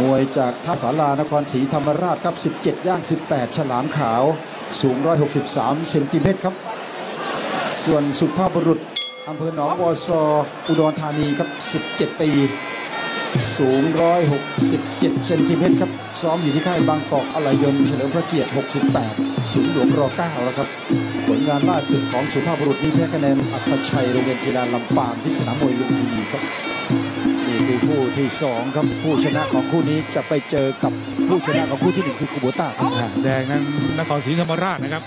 มวยจากท่าสารานครศรีธรรมราชครับ 17 ย่าง 18 ฉลามขาว สูง 163 เซนติเมตรครับ ส่วนสุภาพบุรุษอำเภอหนองวอซออุดรธานีครับ 17 ปี สูง 167 เซนติเมตรครับ ซ้อมอยู่ที่ค่ายบางกอกอะไหลยนต์เฉลิมพระเกียรติ 68 สูงหลวงรอ9แล้วครับ ผลงานล่าสุดของสุภาพบุรุษนี่แพ้คะแนนอัคชัยโรงเรียนกีฬาลำปางที่สนามมวยลุมพินีครับนี่ คือคู่ที่สองครับผู้ชนะของคู่นี้จะไปเจอกับผู้ชนะของคู่ที่หนึ่งคือคูโบต้าครับอ่าแดงนั้นนครศรีธรรมราชนะครับ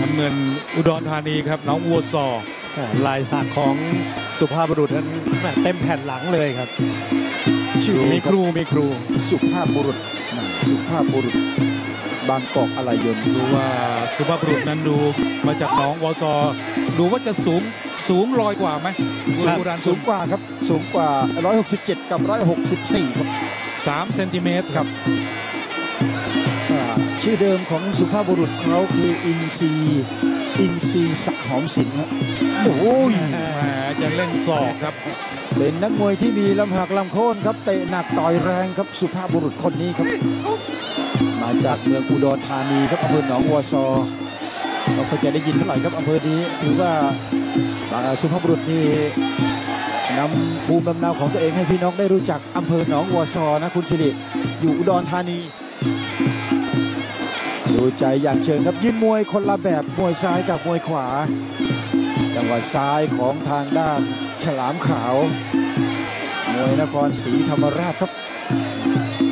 น้ำเงินอุดรธานีครับน้องวัวซออ่าลายสักของสุภาพบุรุษนั้นแหม่เต็มแผ่นหลังเลยครับชื่อมีมีครูมีครูสุภาพบุรุษนะสุภาพบุรุษบางกอกอะไหลยนต์ดูว่าสุภาพบุรุษนั้นดูมาจากน้องวอซอดูว่าจะสูง สูงลอยกว่าไหมสูงโบราณสูงกว่าครับ สูงกว่า 167 กับ 164 ครับสามเซนติเมตรครับอ่าชื่อเดิมของสุภาพบุรุษเขาคืออินซีอินซีศักดิ์หอมสินครับโอ้ยแหมจะเล่นศอกครับ เป็นนักมวยที่มีลำหักลำโค่นครับเตะหนักต่อยแรงครับสุภาพบุรุษคนนี้ครับ มาจากเมืองอุดรธานีครับอำเภอหนองวัวซอเราก็จะได้ยินเท่าไหร่ครับอำเภอนี้ถือว่าอ่า สุภาพบุรุษนี่นำภูมิลำเนาของตัวเองให้พี่น้องได้รู้จักอำเภอหนองวัวซอนะคุณสิริอยู่อุดรธานีดูใจอย่างเชิงครับยืนมวยคนละแบบมวยซ้ายกับมวยขวาจังหวะซ้ายของทางด้านฉลามขาวมวยนครศรีธรรมราชครับ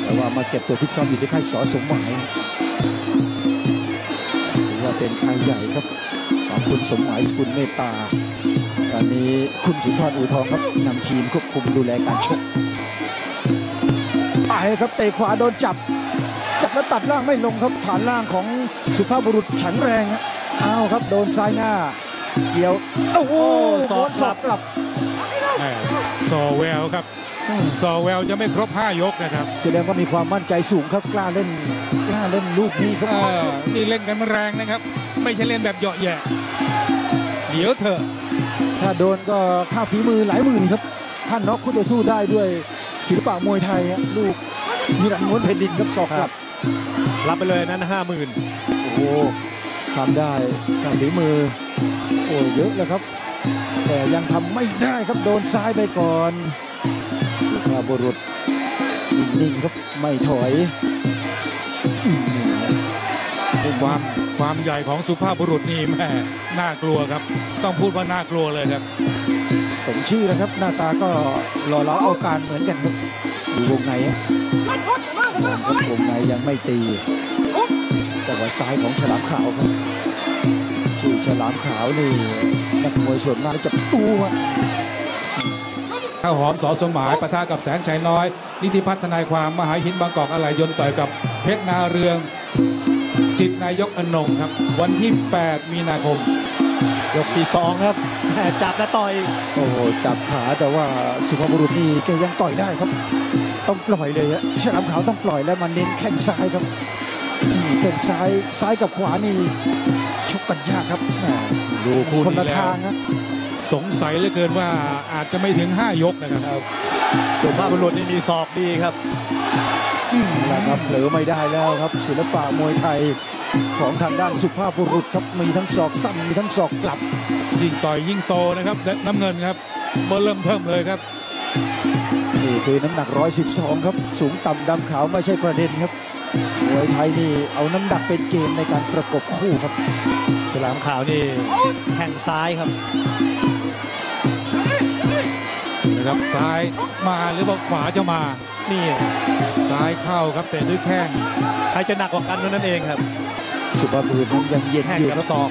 แต่ว่ามาเก็บตัวพิตซ้อมอยู่ที่ค่ายสอสมหมายถือว่าเป็นค่ายใหญ่ครับ ของคุณสมหมายสกุลเมตตา อนนี้คุณสุนทรอูทองครับนำทีมควบคุมดูแลการชกไปครับเตะขวาโดนจับ จับแล้วตัดล่างไม่ลงครับฐานล่างของสุภาพบุรุษแข็งแรงฮะอ้าวครับโดนซ้ายหน้า เกี่ยวโอ้โหศอกสอกกลับแหมซอแววครับซอแววจะไม่ครบ 5 ยกนะครับแสดงว่ามีความมั่นใจสูงครับกล้าเล่นกล้าเล่นลูกนี้คเอรับอนี่เล่นกันแรงนะครับ ไม่ใช่เล่นแบบเหยาะแหยะ เดี๋ยวเถอะถ้าโดนก็ค่าฝีมือหลายหมื่นครับท่านน็อกคู่ต่อสู้ได้ด้วยศิลปะมวยไทยฮะลูกนิรันดร์ม้วนแผ่นดินครับศอกกลับรับไปเลยนั้นห้าหมื่นโอ้โหทำได้ทำฝีมือโอ้เยอะเลยครับ แต่ยังทำไม่ได้ครับโดนซ้ายไปก่อน สุภาพบุรุษนิ่งๆครับไม่ถอยอืม ความความใหญ่ของสุภาพบุรุษนี่แม่น่ากลัวครับ ต้องพูดว่าน่ากลัวเลยครับ สมชื่อนะครับ หน้าตาก็หล่อเหลาเอาการเหมือนกันครับอยู่วงในฮะมองครับวงในยังไม่ตีจังหวะซ้ายของฉลามขาวครับชื่อฉลามขาวนี่นักมวยส่วนมากจะปูฮะข้าวหอมสอสมหมายปะทะกับแสนชัยน้อย นิติพัฒนายความมหาหินบางกอกอะไหลยนต์ต่อยกับเพชรนาเรือง สิทธินายกอนงครับ วันที่ 8 มีนาคม ยกที่สองครับแหม่จับและต่อย โอ้โหจับขาแต่ว่าสุภาพบุรุษนี่แกยังต่อยได้ครับ ต้องปล่อยเลยฮะฉลามขาวต้องปล่อยแล้วมันเน้นแข้งซ้ายครับอืมแข้งซ้ายซ้ายกับขวานี่ชกกันยากครับแหม่ดูคู่คนนี้ละแล้วทางนะสงสัยเหลือเกินว่าอาจจะไม่ถึง 5 ยกนะครับ สุภาพบุรุษนี่มีศอกดีครับ แล้วครับเผลอไม่ได้แล้วครับ ศิลปะมวยไทยของทางด้านสุภาพบุรุษครับมีทั้งศอกสั้นมีทั้งศอกกลับ ยิ่งต่อยยิ่งโตนะครับและน้ำเงินครับเบอร์เริ่มเทิมเลยครับนี่คือน้ำหนัก 112 ครับ สูงต่ำดำขาวไม่ใช่ประเด็นครับมวยไทยนี่เอาน้ำหนักเป็นเกมในการประกบคู่ครับฉลามขาวนี่แข้งซ้ายครับนะครับซ้ายมาหรือว่าขวาจะมา นี่ซ้ายเข้าครับเตะด้วยแข้งใครจะหนักกว่ากันเท่านั้นเองครับ สุภาพบุรุษนั้นยังเย็นแข้งอยู่กัครับบศอก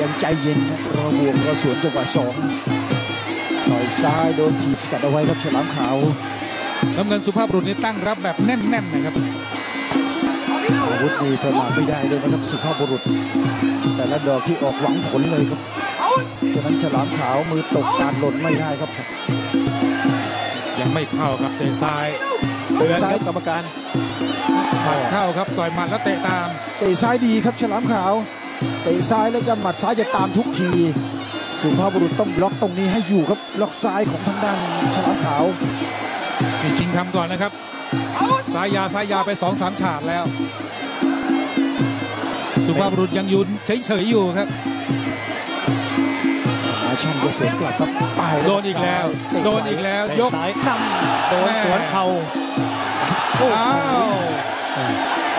ยังใจเย็นนะรอบวกรอสวนจังหวะสองต่อยซ้ายโดนถีบสกัดเอาไว้ครับฉลามขาวน้ำเงินสุภาพบุรุษนี่ตั้งรับแบบแน่นๆนะครับอาวุธนี่ประมาทไม่ได้เลยนะครับสุภาพบุรุษ แต่ละดอกที่ออกหวังผลเลยครับฉะนั้นฉลามขาวมือตกการหล่นไม่ได้ครับ ยังไม่เข้าครับเตะซ้ายเตือนครับกรรมการหมัดเข้าครับต่อยหมัดแล้วเตะตาม เตะซ้ายดีครับฉลามขาวเตะซ้ายแล้วก็หมัดซ้ายจะตามทุกทีสุภาพบุรุษต้องล็อกตรงนี้ให้อยู่ครับล็อกซ้ายของทางด้านฉลามขาวนี่ชิงทำก่อนนะครับสายยาวสายยาวไปสองสามฉากแล้ว สุภาพบุรุษยังยืนเฉยๆอยู่ครับ อาช่างจะสวนกลับครับไปโดนอีกแล้วเตะโดนอีกแล้วเตะยกซ้ายนำโดนแม่สวนเข่าโอ้โหอ้าว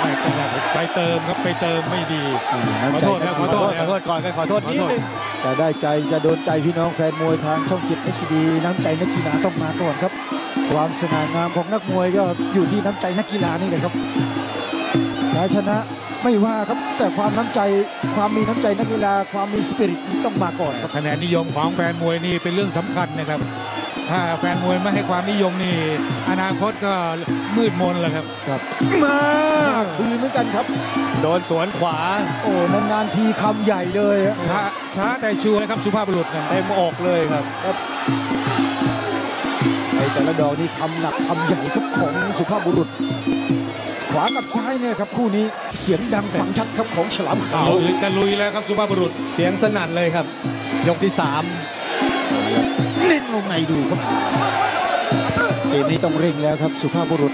ไม่เป็นไรไปเติมครับไปเติมไม่ดีอ่าน้ำขอใจโทษนะนักขอกีโทฬาษขอโทษก่อนขอโทษนิดนึงจะได้ใจจะโดนใจพี่น้องแฟนมวยทางช่องจิตเอชดีน้ำใจนักกีฬาต้องมาก่อนครับ ความสง่างามของนักมวยก็อยู่ที่น้ำใจนักกีฬานี่แหละครับแพ้ชนะ ไม่ว่าครับแต่ความน้ำใจความมีน้ำใจนักกีฬาความมีสปิริตนี่ต้องมาก่อนครับคะแนนนิยมของแฟนมวยนี่เป็นเรื่องสำคัญนะครับ ถ้าแฟนมวยไม่ให้ความนิยมนี่ อนาคตก็มืดมนแล้วครับครับมาคืนเหมือนกันครับ โดนสวนขวา โอ้นานๆทีคำใหญ่เลยฮะช้าช้าแต่ชัวร์นะครับสุภาพบุรุษนะเต็มอกเลยครับไอ้แต่ละดอกนี่คำหนักคำใหญ่ครับของสุภาพบุรุษ ขวากับซ้ายเนี่ยครับคู่นี้เสียงดังฟังชัดครับของฉลามขาวลุยกันลุยแล้วครับสุภาพบุรุษเสียงสนั่นเลยครับ ยกที่สามเน้นวงในดูครับเกมนี้ต้องเร่งแล้วครับ สุภาพบุรุษ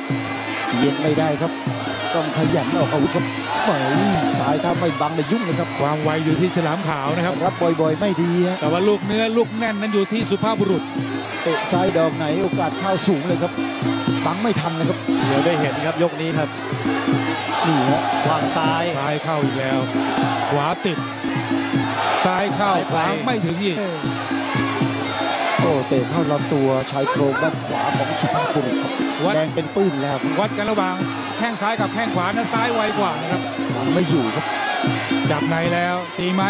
เย็นไม่ได้ครับ ต้องขยันออกอาวุธครับ สายถ้าไม่บังเลยยุ่งเลยครับความไวอยู่ที่ฉลามขาวนะครับ รับบ่อยๆ ไม่ดีฮะแต่ว่าลูกเนื้อลูกแน่นนั้นอยู่ที่สุภาพบุรุษ เตะซ้ายดอกไหนโอกาสเข้าสูงเลยครับ บังไม่ทันนะครับเดี๋ยวได้เห็นครับยกนี้ครับนี่ฮะวางซ้าย ซ้ายเข้าอีกแล้ว ขวาติด ซ้ายเข้าขวาไม่ถึงอีก อ้เตะเข้าลำตัวชายโครงด้านขวาของสุภาพบุรุษครับวัด แดงเป็นปื้นแล้วครับวัดกันระหว่างแข้งซ้ายกับแข้งขวานั้นซ้ายไวกว่านะครับบังไม่อยู่ครับจับในแล้วตีไหม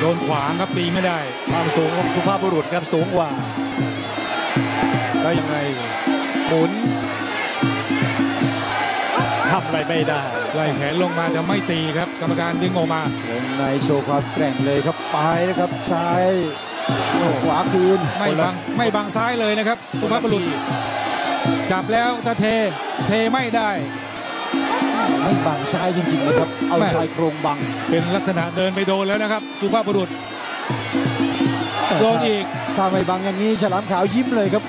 โดนขวางครับตีไม่ได้ ความสูงของสุภาพบุรุษครับสูงกว่า แล้วยังไงหมุนทำอะไรไม่ได้ไล่แขนลงมาแต่ไม่ตีครับ กรรมการดึงออกมา วงในโชว์ความแกร่งเลยครับไปนะครับซ้ายโอ้ ขวาคืนไม่บังไม่บังซ้ายเลยนะครับสุภาพบุรุษจับแล้วถ้าเทเทไม่ได้ไม่บังซ้ายจริงๆนะครับ เอาแม่ชายโครงบัง เป็นลักษณะเดินไปโดนแล้วนะครับ สุภาพบุรุษแต่โดนอีก ถ้าไม่บังอย่างนี้ฉลามขาวยิ้มเลยครับ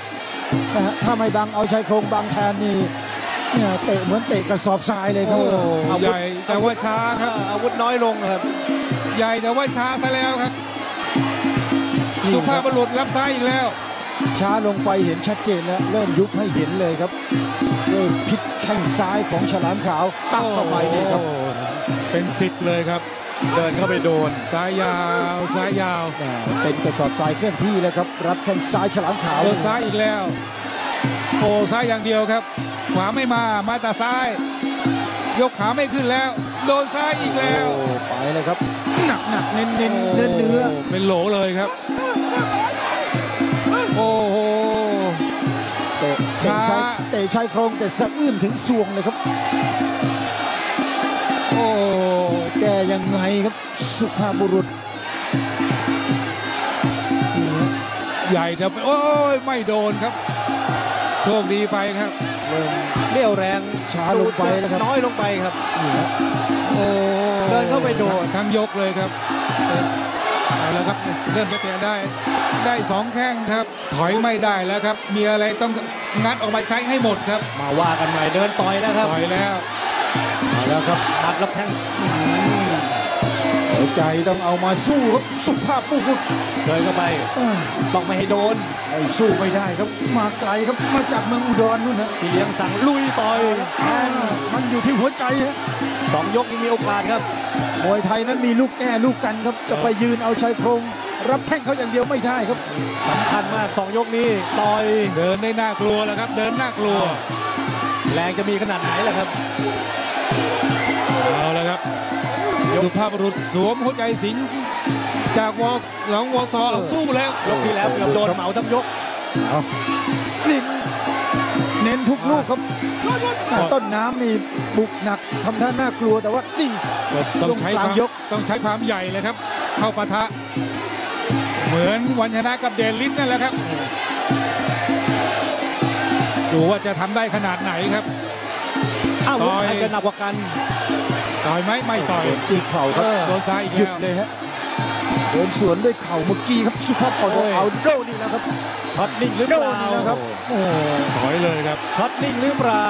นะฮะถ้าไม่บังเอาชายโครงบังแทนนี่เนี่ยเตะเหมือนเตะกระสอบทรายเลยครับโอ้อาวุธใหญ่แต่ว่าช้าครับ อาวุธน้อยลงนะครับ ใหญ่แต่ว่าช้าซะแล้วครับ สุภาพบุรุษรับซ้ายอีกแล้ว ช้าลงไปเห็นชัดเจนแล้ว เริ่มยุบให้เห็นเลยครับด้วยพิษแข้งซ้ายของฉลามขาวตักเข้าไปนี่ครับโอ้เป็นสิบเลยครับ เดินเข้าไปโดนซ้ายยาวซ้ายยาวอ่าเป็นกระสอบทรายเคลื่อนที่แล้วครับ รับแข้งซ้ายฉลามขาวโดนซ้ายอีกแล้วโอ้ซ้ายอย่างเดียวครับ ขวาไม่มามาแต่ซ้าย ยกขาไม่ขึ้นแล้ว โดนซ้ายอีกแล้วโอ้ไปเลยครับ หนักหนักๆเน้นเน้นเนื้อเนื้อโเป็นโหลเลยครับ โอ้โห เตะเตะช้า ชายเตะชายโครงแต่สะอื้นถึงสวงเลยครับ โอ้แกยังไงครับสุภาพบุรุษนี่ฮะใหญ่แต่โอ้ยไม่โดนครับ โชคดีไปครับ เริ่มเรี่ยวแรงช้าลงไปแล้วครับน้อยลงไปครับ นี่ฮะโอ้เดินเข้าไปโดน ทั้งยกเลยครับ เอาแล้วครับเริ่มจะเตะได้ได้สองแข้งครับ ถอยไม่ได้แล้วครับ มีอะไรต้องงัดออกมาใช้ให้หมดครับ มาว่ากันใหม่เดินต่อยแล้วครับถอยแล้วเอาแล้วครับหมัดแล้วแข้ง หัวใจต้องเอามาสู้ครับสุภาพบุรุษเดินเข้าไปอ่าต้องไม่ให้โดนไอ้สู้ไม่ได้ครับมาไกลครับมาจากเมืองอุดรนู่นนะพี่เลี้ยงสั่งลุยต่อยแทงมันอยู่ที่หัวใจฮะสองยกยังมีโอกาสครับมวยไทยนั้นมีลูกแก้ลูกกันครับจะไปยืนเอาชายโครงรับแข้งเขาอย่างเดียวไม่ได้ครับสำคัญมากสองยกนี้ต่อยเดินได้น่ากลัวแล้วครับ เดินน่ากลัว แรงจะมีขนาดไหนล่ะครับ สุภาพบุรุษสวมหัวใจสิงห์จากวอหลองวอซอสู้แล้วยกที่แล้วเกือบโดนเหมาทั้งยกเอานิ่งเน้นทุกลูกครับอ่าต้นน้ำนี่บุกหนักทำท่าน่ากลัวแต่ว่าดีต้องใช้ช่วงกคลางวามยกต้องใช้ความใหญ่เลยครับ เข้าปะทะ เหมือนวันชนะกับเดนลิสนั่นแหละครับดูว่าจะทำได้ขนาดไหนครับอ้าวต่อยใครจะหนักกว่ากัน ต่อยไหมไม่ต่อยจีเข่าครับโดนซ้ายอีกหยุดแล้วเลยฮะเดินสวนด้วยเข่าเมื่อกี้ครับสุภาพเอาโดโอ้ยเอาโดนี่แล้วครับช็อตนิ่งหรือเปโดล่านี่แล้วครับโอ้ถอยเลยครับช็อตนิ่งหรือเปล่า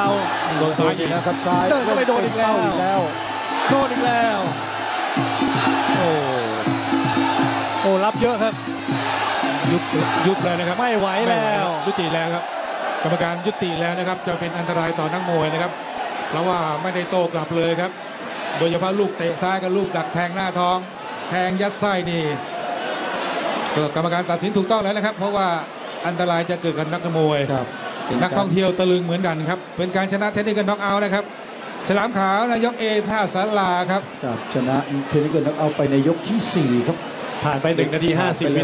โดนซ้ายอีกแล้วครับซ้ายเดินเข้าไปโดนอีกแล้วเป้าอีกแล้วโดนอีกแล้วโอ้โอ้รับเยอะครับ ยุบยุบเลยนะครับ ไม่ไหวแล้วยุติแล้วครับ กรรมการยุติแล้วนะครับ จะเป็นอันตรายต่อนักมวยนะครับ เพราะว่าไม่ได้โต้กลับเลยครับ โดยเฉพาะลูกเตะซ้ายกับลูกดักแทงหน้าท้อง แทงยัดไส้นี่ก็กรรมการตัดสินถูกต้องแล้วนะครับ เพราะว่าอันตรายจะเกิดกับนักมวยครับนักท่องเที่ยวตะลึงเหมือนกันครับ เป็นการชนะเทคนิคกันน็อกเอาท์นะครับฉลามขาวนายกเอท่าสาราครับ ครับ ชนะเทนนิสเกิลน็อกเอาท์ไปในยกที่ 4 ครับ ผ่านไป 1 นาที 50 วินาที